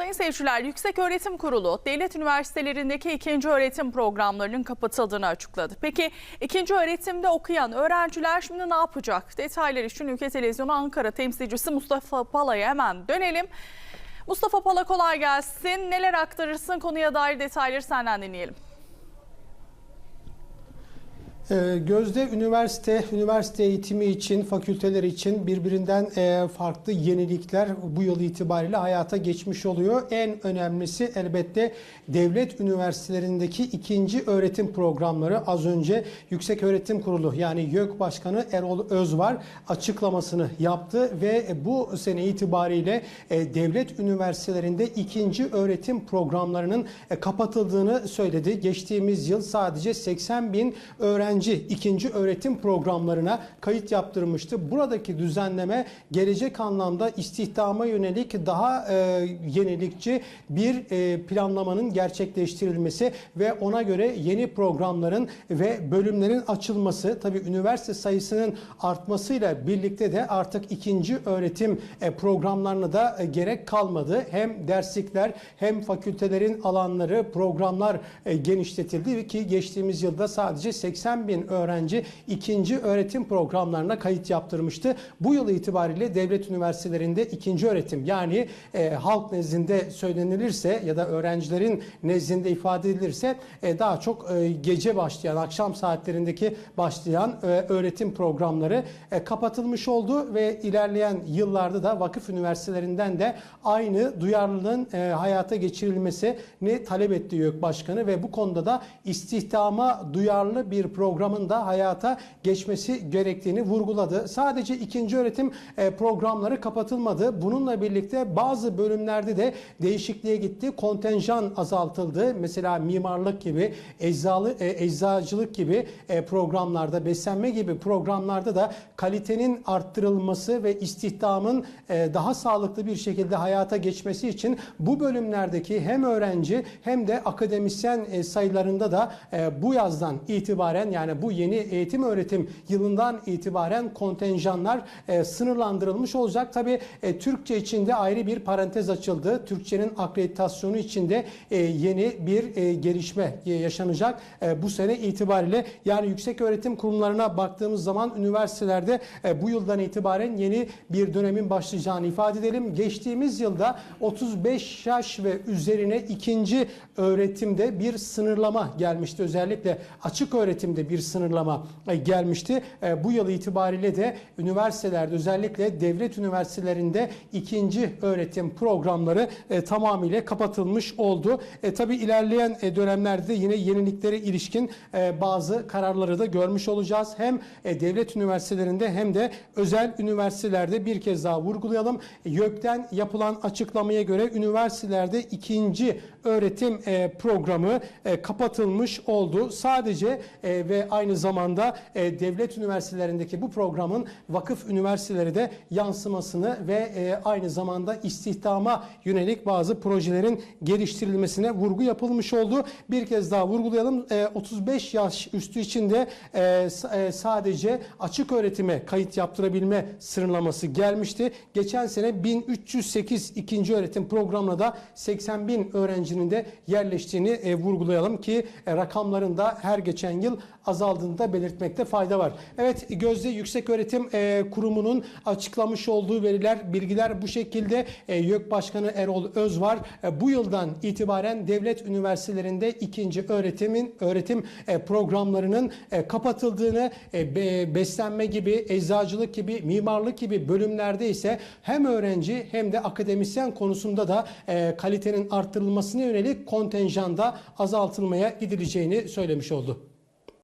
Sayın seyirciler, Yüksek Öğretim Kurulu devlet üniversitelerindeki ikinci öğretim programlarının kapatıldığını açıkladı. Peki ikinci öğretimde okuyan öğrenciler şimdi ne yapacak? Detaylar için Ülke Televizyonu Ankara temsilcisi Mustafa Pala'ya hemen dönelim. Mustafa Pala kolay gelsin. Neler aktarırsın konuya dair detayları senden dinleyelim. Ee, Gözde üniversite, üniversite eğitimi için, fakülteler için birbirinden e, farklı yenilikler bu yıl itibariyle hayata geçmiş oluyor. En önemlisi elbette devlet üniversitelerindeki ikinci öğretim programları. Az önce Yüksek Öğretim Kurulu yani YÖK Başkanı Erol Özvar açıklamasını yaptı ve bu sene itibariyle e, devlet üniversitelerinde ikinci öğretim programlarının e, kapatıldığını söyledi. Geçtiğimiz yıl sadece 80 bin öğrenci ikinci öğretim programlarına kayıt yaptırmıştı. Buradaki düzenleme gelecek anlamda istihdama yönelik daha e, yenilikçi bir e, planlamanın gerçekleştirilmesi ve ona göre yeni programların ve bölümlerin açılması tabii üniversite sayısının artmasıyla birlikte de artık ikinci öğretim e, programlarına da e, gerek kalmadı. Hem derslikler hem fakültelerin alanları programlar e, genişletildi ki geçtiğimiz yılda sadece 80 bin öğrenci ikinci öğretim programlarına kayıt yaptırmıştı. Bu yıl itibariyle devlet üniversitelerinde ikinci öğretim yani e, halk nezdinde söylenilirse ya da öğrencilerin nezdinde ifade edilirse e, daha çok e, gece başlayan akşam saatlerindeki başlayan e, öğretim programları e, kapatılmış oldu ve ilerleyen yıllarda da vakıf üniversitelerinden de aynı duyarlılığın e, hayata geçirilmesini talep etti YÖK Başkanı ve bu konuda da istihdama duyarlı bir programın da hayata geçmesi gerektiğini vurguladı. Sadece ikinci öğretim e, programları kapatılmadı. Bununla birlikte bazı bölümlerde de değişikliğe gitti. Kontenjan azaltıldı. Mesela mimarlık gibi, eczalı, e, eczacılık gibi e, programlarda, beslenme gibi programlarda da kalitenin arttırılması ve istihdamın daha sağlıklı bir şekilde hayata geçmesi için bu bölümlerdeki hem öğrenci hem de akademisyen sayılarında da bu yazdan itibaren yani bu yeni eğitim öğretim yılından itibaren kontenjanlar e, sınırlandırılmış olacak. Tabi Türkçe içinde ayrı bir parantez açıldı. Türkçenin akreditasyonu içinde e, yeni bir e, gelişme e, yaşanacak e, bu sene itibariyle. Yani yüksek öğretim kurumlarına baktığımız zaman üniversitelerde e, bu yıldan itibaren yeni bir dönemin başlayacağını ifade edelim. Geçtiğimiz yılda 35 yaş ve üzerine ikinci öğretimde bir sınırlama gelmişti. Özellikle açık öğretimde bir sınırlama e, gelmişti. E, Bu yıl itibariyle de üniversitelerde özellikle devlet üniversitelerinde ikinci öğretim programları e, tamamıyla kapatılmış oldu. Tabii ilerleyen dönemlerde de yine yeniliklere ilişkin bazı kararları da görmüş olacağız. Hem devlet üniversitelerinde hem de özel üniversitelerde bir kez daha vurgulayalım. YÖK'ten yapılan açıklamaya göre üniversitelerde ikinci öğretim programı kapatılmış oldu. Sadece e, aynı zamanda e, devlet üniversitelerindeki bu programın vakıf üniversiteleri de yansımasını ve e, aynı zamanda istihdama yönelik bazı projelerin geliştirilmesine vurgu yapılmış oldu. Bir kez daha vurgulayalım. E, 35 yaş üstü için de e, e, sadece açık öğretime kayıt yaptırabilme sınırlaması gelmişti. Geçen sene 1308 ikinci öğretim programına da 80 bin öğrencinin de yerleştiğini e, vurgulayalım ki e, rakamların da her geçen yıl azaldığını da belirtmekte fayda var. Evet Gözde Yüksek Öğretim e, Kurumu'nun açıklamış olduğu veriler, bilgiler bu şekilde. E, YÖK Başkanı Erol Özvar e, bu yıldan itibaren devlet üniversitelerinde ikinci öğretimin öğretim e, programlarının e, kapatıldığını, e, be- beslenme gibi, eczacılık gibi, mimarlık gibi bölümlerde ise hem öğrenci hem de akademisyen konusunda da e, kalitenin arttırılmasına yönelik kontenjanda azaltılmaya gidileceğini söylemiş oldu.